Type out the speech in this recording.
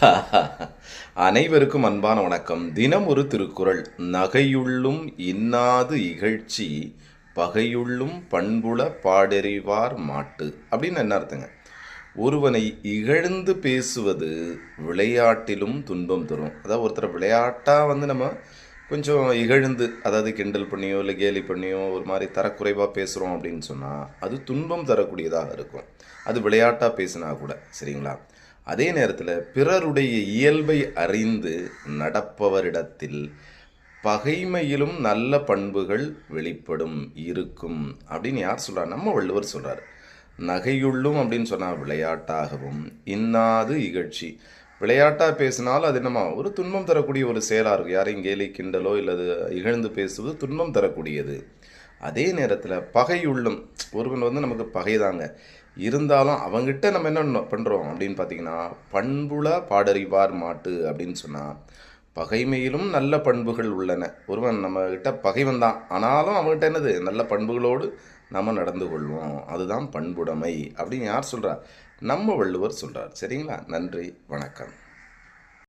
அனைவருக்கும் அன்பான வணக்கம். தினம் ஒரு திருக்குறள். நகையுள்ளும் இன்னாது இகழ்ச்சி பகையுள்ளும் பண்புல பாடறிவார் மாட்டு. அப்படின்னு என்ன அர்த்தங்க? ஒருவனை இகழ்ந்து பேசுவது விளையாட்டிலும் துன்பம் தரும். அதாவது ஒருத்தர் விளையாட்டாக வந்து நம்ம கொஞ்சம் இகழ்ந்து அதாவது கிண்டல் பண்ணியோ இல்லை கேலி பண்ணியோ ஒரு மாதிரி தரக்குறைவாக பேசுகிறோம் அப்படின்னு சொன்னால் அது துன்பம் தரக்கூடியதாக இருக்கும். அது விளையாட்டாக பேசினா கூட சரிங்களா? அதே நேரத்தில் பிறருடைய இயல்பை அறிந்து நடப்பவரிடத்தில் பகைமையிலும் நல்ல பண்புகள் வெளிப்படும் இருக்கும் அப்படின்னு யார் சொல்கிறார் நம்ம வள்ளுவர் சொல்கிறார் நகையுள்ளும் அப்படின்னு சொன்னால் விளையாட்டாகவும் இன்னாது இகழ்ச்சி. விளையாட்டாக பேசினால் அது என்னமா? ஒரு துன்பம் தரக்கூடிய ஒரு செயலாக இருக்கும். யாரையும் கேலி கிண்டலோ இல்லது இகழ்ந்து பேசுவது துன்பம் தரக்கூடியது. அதே நேரத்தில் பகையுள்ளும். ஒருவன் வந்து நமக்கு பகைதாங்க. இருந்தாலும் அவங்ககிட்ட நம்ம என்ன பண்ணுறோம் அப்படின்னு பார்த்தீங்கன்னா பண்புல பாடறிவார் மாட்டு அப்படின்னு சொன்னால் பகைமையிலும் நல்ல பண்புகள் உள்ளன. ஒருவன் நம்மக்கிட்ட பகைவன் தான். ஆனாலும் அவங்ககிட்ட என்னது? நல்ல பண்புகளோடு நம்ம நடந்து கொள்வோம். அதுதான் பண்புடைமை அப்படின்னு யார் சொல்கிறார் நம்ம வள்ளுவர் சொல்கிறார் சரிங்களா? நன்றி வணக்கம்.